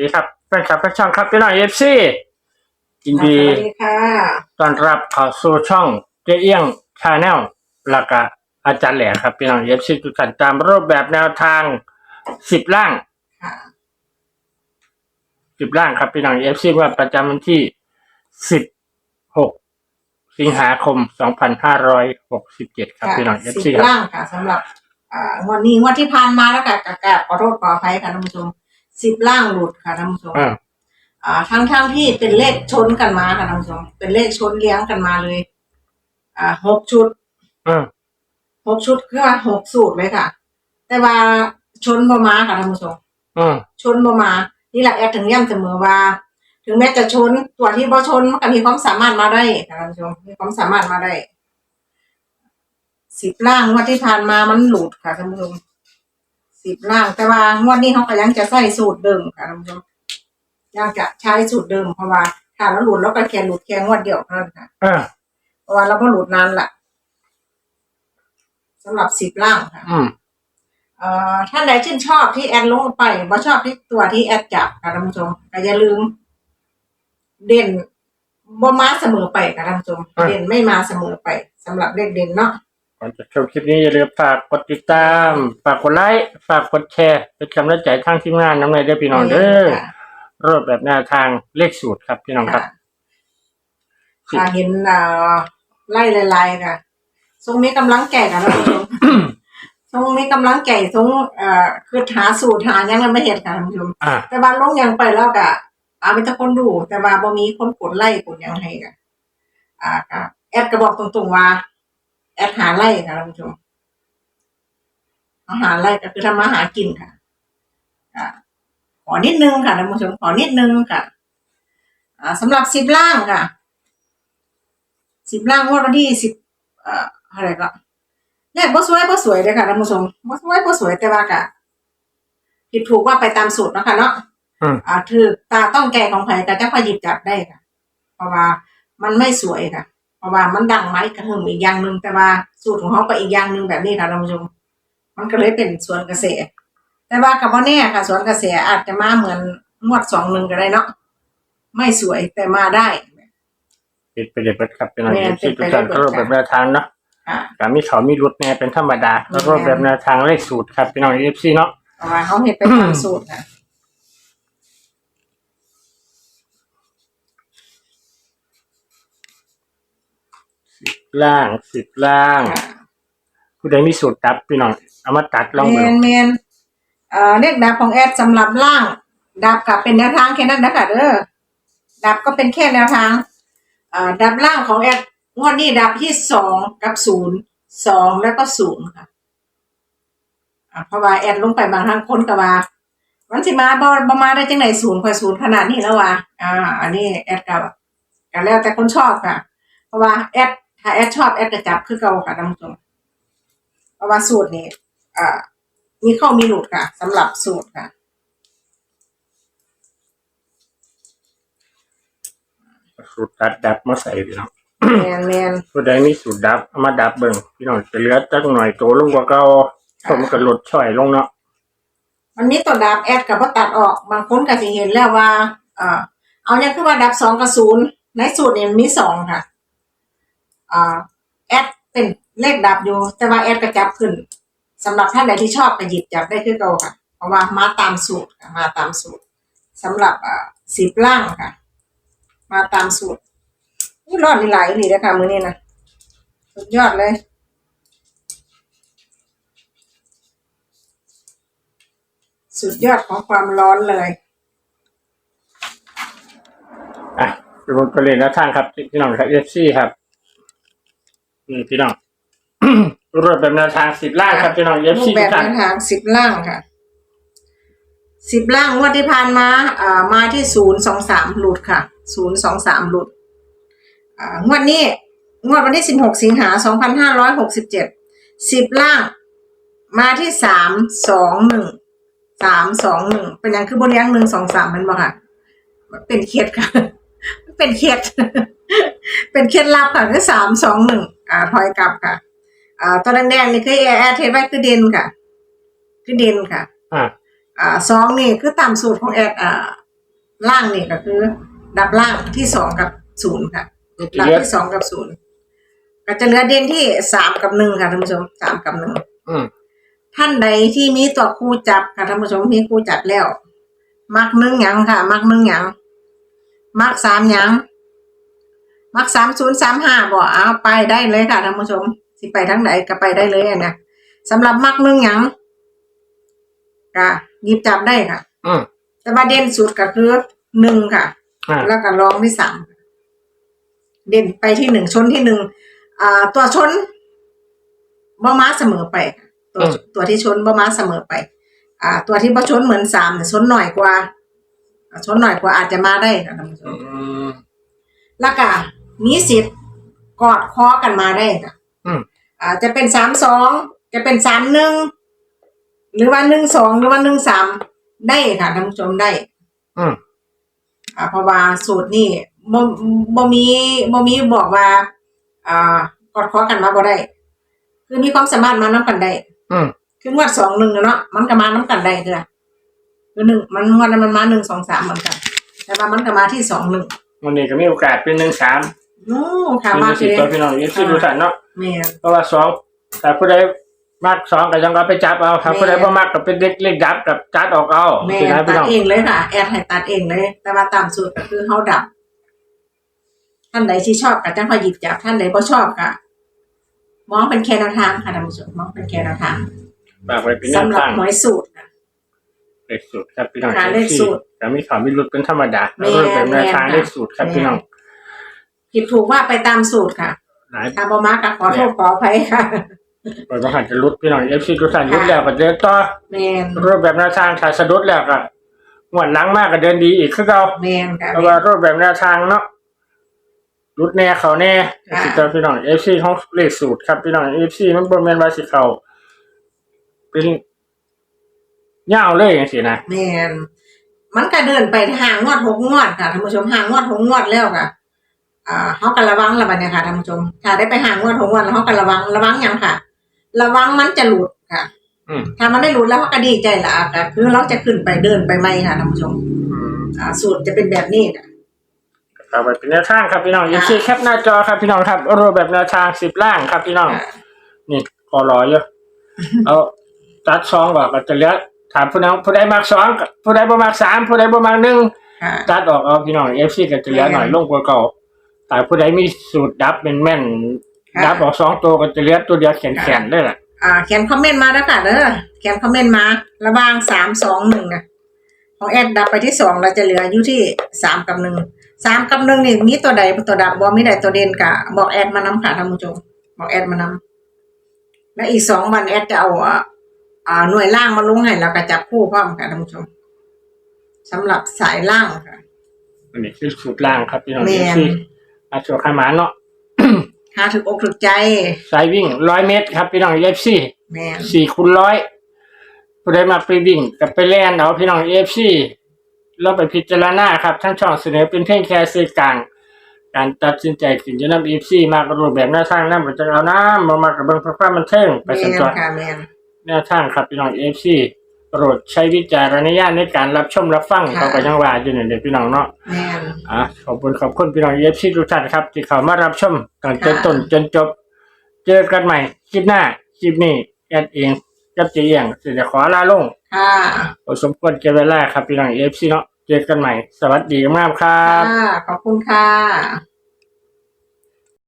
ดีครับแฟนคลับแฟนช่องครับพี่น้องเอฟซียินดี สวัสดีค่ะต้อนรับเข้าสู่ช่องเจเอี้ยงชาแนลแล้วก็อาจารย์แหล่ครับพี่น้องเอฟซีทุกท่านตามรูปแบบแนวทางสิบล่างค่ะสิบล่างครับพี่น้องเอฟซีว่าประจำวันที่สิบหกสิงหาคมสองพันห้าร้อยหกสิบเจ็ดครับพี่น้องเอฟสิซีบครับ ล่างค่ะสำหรับอ่างวันนี้งวันที่ผ่านมาแล้วค่ะกะกะขอโทษขออภัยค่ะท่านผู้ชม สิบล่างหลุดค่ะท่านผู้ชมอ่าอ่าทั้งทั้งที่เป็นเลขชนกันมาค่ะท่านผู้ชมเป็นเลขชนเลี้ยงกันมาเลย อ่าหกชุดอืมหกชุดคือว่าหกสูตรเลยค่ะ แต่ว่าชนบ่มาค่ะท่านผู้ชมอืมชนบ่มานี่แหละแอดถึงย้ำเสมอว่า ถึงแม้จะชนตัวที่บ่ชนมันก็มีความสามารถมาได้ค่ะท่านผู้ชมมีความสามารถมาได้สิบล่างงวดที่ผ่านมามันหลุดค่ะท่านผู้ชม สิบล่าง แต่ว่างวดนี้เขาก็ยังจะใส่สูตรเดิมค่ะท่านผู้ชมยังจะใช้สูตรเดิมเพราะว่าถ้าเราหลุดแล้วก็แค่หลุดแค่งวดเดียวเท่านั้นค่ะอ่าเพราะว่าเราก็หลุดนานละสำหรับสิบล่างค่ะอืมเอ่อท่านใดชื่นชอบที่แอดลงไปบ่ชอบที่ตัวที่แอดจับค่ะท่านผู้ชมก็อย่าลืม เด่นบ่มาเสมอไปค่ะท่านผู้ชมเด่นไม่มาเสมอไปสำหรับเลขเด่นเนาะ ก่อนจะชมคลิปนี้อย่าลืมฝากกดติดตาม ฝากกดไลค์ ฝากกดแชร์ เป็นกำลังใจทางทีมงานน้ำในเด้อพี่น้องเด้อค่ะรูปแบบแนวทางเลขสูตรครับพี่น้องครับค่ะเห็นเอ่อไล่ลายๆค่ะทรงมีกำลังแก่ค่ะท่านผู้ชมทรงมีกำลังแก่ทรงเอ่อคือหาสูตรหาหยังกันไม่เห็นค่ะท่านผู้ชมอ่า แต่ว่าลงยังไปแล้วก็อามีแต่คนดู แต่ว่าบ่มีคนกดไล่กดหยังให้ค่ะอ่าก็แอดก็บอกตรงๆว่า แอดหาไล่ค่ะท่านผู้ชมอาหารไล่ก็คือทำมาหากินค่ะอ่าขอนิดนึงค่ะท่านผู้ชมขอนิดนึงค่ะอ่าสำหรับสิบล่างค่ะสิบล่างงวดวันที่สิบเอ่ออะไรก็เนี่ยบ่สวยบ่สวยเลยค่ะท่านผู้ชมบ่สวยบ่สวยแต่ว่าก็ผิดถูกว่าไปตามสูตรเนาะคะเนาะอืมอ่าถือตาต้องแก่ของไผก็จะพอหยิบจับได้ค่ะ เพราะว่ามันไม่สวยค่ะ เพราะว่ามันดังไหมกระหึ่มอีกอย่างหนึ่งแต่ว่าสูตรของเขาก็อีกอย่างหนึ่งแบบนี้ค่ะท่านผู้ชมมันก็เลยเป็นสวนเกษตร แต่ว่ากับว่าแน่ค่ะสวนเกษตรอาจจะมาเหมือนงวดสองหนึ่งก็ได้เนาะไม่สวยแต่มาได้ปิดไปเลยเปิดครับพี่น้องแม่เอนฟซีปิทุดกไปท่านเลยรูปแบบแนวทางเนาะค่ะการมีเขามีรุดแน่เป็นธรรมดาแล้วรูปแบบแนวทางเลขสูตรครับพี่น้องเอฟซีเนาะเพราะว่าเขาเห็นไปตามสูตรค่ะ ล่างสิบล่าง ผู้ใดมีสูตรตัดพี่น้องเอามาตัดลองเมดูนเมนเอ่อเลขดับของแอดสำหรับล่าง ดับกับเป็นแนวทางแค่นั้นนะคะเด้อดับก็เป็นแค่แนวทางเอ่อดับล่างของแอดงวดนี้ดับที่สองกับศูนย์สองแล้วก็ศูนย์ค่ะอ่าเพราะว่าแอดลงไปบางทางคนก็ว่ามันสิมาบ่บ่มาได้จังไหนศูนย์ค่อยศูนย์ขนาดนี้แล้วว่ะอ่า อันนี้แอดกับก็แล้วแต่คนชอบค่ะ เพราะว่าแอด ถ้าแอดชอบแอดจะจับคือเก่าค่ะท่านผู้ชมเพราะว่าสูตรนี้อ่ามีเข้ามีหลุดค่ะสำหรับสูตรค่ะสูตรตัดดับมาใส่พี่น้องแมนแมนผู้ใดมีสูตรดับเอามาดับเบิ่งพี่น้องจะเหลือจักหน่อยโตลงกว่าเก่าผมก็ลดช่อยลงเนาะวันนี้ตัวดับแอดกับว่าตัดออกบางคนก็จะเห็นแล้วว่า เอ่อเอาเนี่ยคือว่าดับสองกับศูนย์ในสูตรเนี่ยมันมีสองค่ะ อ่าแอดเป็นเลขดับอยู่ แต่ว่าแอดกระจับขึ้นสำหรับท่านใดที่ชอบก็หยิบจับได้คือเก่าค่ะ เพราะว่ามาตามสูตรค่ะมาตามสูตรสำหรับอ่าสิบล่างค่ะ มาตามสูตรนี่รอดนี่หลายนี่เลยค่ะมือนี้นะสุดยอดเลยสุดยอดของความร้อนเลยอะเป็นบทเรีนแนวทางครับพี่น้องครับเอฟซีครับ นี่พี่น้องรูปแบบแนวทางสิบล่างครับพี่น้องเอฟรูซีปแบทุบกท่านแนวทางสิบล่างค่ะสิบล่างงวดที่ผ่านมาอ่ามาที่ศูนย์สองสามหลุดค่ะศูนย์สองสามหลุดอ่างวดนี้ งวดวันที่สิบหกสิงหาสองพันห้าร้อยหกสิบเจ็ดสิบล่าง มาที่สามสองหนึ่งสามสองหนึ่งเป็นยังคือบนยังหนึ่งสองสามมันบ่ค่ะ เป็นเคสค่ะ เป็นเคสเป็นเคล็ดลับค่ะคือสามสองหนึ่ง อ่าถอยกลับค่ะ อ่าตัวแดงๆนี่คือแอร์เทไว้คือเด่นค่ะ คือเด่นค่ะ อะอ่าสองนี่คือตามสูตรของแอดอ่า ล่างนี่ก็คือ ดับล่างที่สองกับศูนย์ค่ะดับเหลือที่สองกับศูนย์ก็จะเหลือเด่นที่สามกับหนึ่งค่ะท่านผู้ชมสามกับหนึ่งอืมท่านใดที่มีตัวคู่จับค่ะท่านผู้ชมมีคู่จับแล้ว มักหนึ่งหยังค่ะ มักหนึ่งหยัง มักสามหยัง มักสามศูนย์สามห้าบ่เอาไปได้เลยค่ะท่านผู้ชม สิไปทั้งไหนก็ไปได้เลยอันนะสำหรับมักหนึ่งหยังก็หยิบจับได้ค่ะ อืมแต่ว่าเด่นสุดก็คือหนึ่งค่ะ อ่าแล้วก็รองที่สามเด่นไปที่หนึ่งชนที่หนึ่งอ่า ตัวชนบ่ม้าเสมอไปค่ะตัวตัวที่ชนบ่ม้าเสมอไป อ่า ตัวที่บ่ชนเหมือนสามเนี่ยชนหน่อยกว่าอ่าชนหน่อยกว่าอาจจะมาได้ค่ะท่านผู้ชอืมมแล้วก็ มีสิทธิ์กอดคอกันมาได้ค่ะอืม อ่า จะเป็นสามสองจะเป็นสามหนึ่งหรือว่าหนึ่งสองหรือว่าหนึ่งสามได้ค่ะท่านผู้ชมได้ อืม อ่าเพราะว่าสูตรนี่บ่บ่มีบ่มีบอกว่า อ่ากอดคอกันมาบ่ได้ คือมีความสามารถมานํกันได้อืม คืองวดสองหนึ่งเนาะมันก็มานํกันได้คือคือหนึ่งมันงวดนั้นมันมาหนึ่งสองสามเหมือนกัน แต่ว่ามันก็มาที่สองหนึ่งวันนี้ก็มีโอกาสเป็นหนึ่งสาม โอ้ค่ะเป็นมาสิเลบยตัวพี่น้องยี่สิบดูสันเนาะแม่นเพราะว่าสองแต่ผู้ใดมากสองก็ยังก็ไปจับเอาถ้าผู้ใดบ่มากก็เป็นเด็กเล็กดับกับจัดออกเอาแม่สินะตัพี่ดน้องเองเลยค่ะแอดให้ตัดเองเลย แต่ว่าตามสูตรก็คือเฮาดับ ท่านใดที่ชอบก็จังค่อยหยิบจับท่านใดบ่ชอบก็มองเป็นแค่แนวทางค่ะท่านผู้ชมมองเป็นแค่แนวทางฝากไว้เป็นแนวสำหรับทางหวยสูตรค่ะ เลขสูตรครับพี่น้องค่ะเลขสูตรก็มีข่าวมีรุดเป็นธรรมดาแม่แล้วก็เป็นแนวทางแม่เลขสูตรครับแม่พี่น้อง ผิดถูกว่าไปตามสูตรค่ะหลายถ้าบ่มาก็ขอโทษขออภัยค่ะบางหันจะรุดพี่น้องเอฟซีทุกท่านรุดแล้วก็เดินต่อแมนรูปแบบแนวทางถ้าสะดุดแล้วก็งวดหลังมากก็เดินดีอีกคือเก่าแมนค่ะเพราะว่ารูปแบบแนวทางเนาะรุดแน่เขาแน่ค่ะสิเจอพี่น้องเอฟซีของเลขสูตรครับพี่น้องเอฟซีมันบ่แม่นว่าสิเขาเป็นยาวเลยจังซี่นะแมนมันก็เดินไปห่างงวดหกงวดค่ะท่านผู้ชมห่างงวดหกงวดแล้วค่ะ อ่าเฮาก็ระวังละบัดเนี่ยค่ะท่านผู้ชมถ้าได้ไปห่างงวดหกงวดแล้วเฮาก็ระวังระวังหยังค่ะ ระวังมันจะหลุดค่ะอืมถ้ามันได้หลุดแล้วเฮาก็ดีใจละก็คือเราจะขึ้นไปเดินไปใหม่ค่ะท่านผู้ชมอืมอ่าสูตรจะเป็นแบบนี้ค่ะฝากไว้เป็นแนวทางครับพี่น้องค่ะเอฟซีแคปหน้าจอครับพี่น้องครับรูปแบบแนวทางสิบล่างครับพี่น้องอ่านี่พอรอเยอะเอาตัดสองก่อนก็จะเหลือถามผู้น้องผู้ใดมากสองผู้ใดบ่มากสามผู้ใดบ่มากหนึ่งค่ะตัดออกเอาพี่น้องเอฟซีก็จะเหลือหน่อยแม่นลงกว่าเก่า แต่ผู้ใดมีสูตรดับเป็นแม่น ค่ะ ดับออกสองตัวก็จะเหลือตัวเดียวแข็งๆได้แหละอ่าเขียนคอมเมนต์มาแล้วค่ะเด้อเขียนคอมเมนต์มา ระหว่างสามสองหนึ่งนะของแอดดับไปที่สองเราจะเหลืออยู่ที่สามกับหนึ่งสามกับหนึ่งนี่มีตัวใดตัวดับบอมีใดตัวเด่นกะบอกแอดมานำค่ะท่านผู้ชมบอกแอดมานำและอีกสองวันแอดจะเอาอ่าอ่าหน่วยล่างมาลงให้แล้วก็จับคู่พร้อมค่ะท่านผู้ชมสำหรับสายล่างค่ะ อันนี้คือสูตรล่างครับพี่น้องแม่เอนฟซี อาชัวขามาเนาะ หาถึกอกถึกใจสายวิ่งร้อยเมตรครับพี่น้องเอฟซีแม่นสี่คูณร้อยผู้ใดมาไปวิ่งกับไปแล่นเอาพี่น้องเอฟซีเราไปพิจารณาครับ ทั้งช่องเสนอเป็นเพียงแค่สื่อกลาง การตัดสินใจถึงจะนำเอฟซีมากรูปแบบแนวทางนั้นมันจะเอาน้ำมามากับเบิ้งเพื่อความมันเทิงไปแม่สันตัวค่ะแม่น แนวทางครับพี่น้องเอฟซี โปรดใช้วิจารณญาณในการรับชมรับฟังค่ะ เขาก็ยังว่าอยู่เนี่ยเด็กพี่น้องเนาะแม่น อะขอบคุณขอบคุณพี่น้องเอฟซีทุกท่านครับ ที่เข้ามารับชมกันจนค่ะ ต้นจนจบ เจอกันใหม่คลิปหน้าคลิปนี้แอดเองกับเจียงสิจะขอลาลงค่ะ โอสมควรเก็บเวลาครับพี่น้องเอฟซีเนาะเจอกันใหม่ สวัสดีมากครับ ค่ะ ขอบคุณค่ะ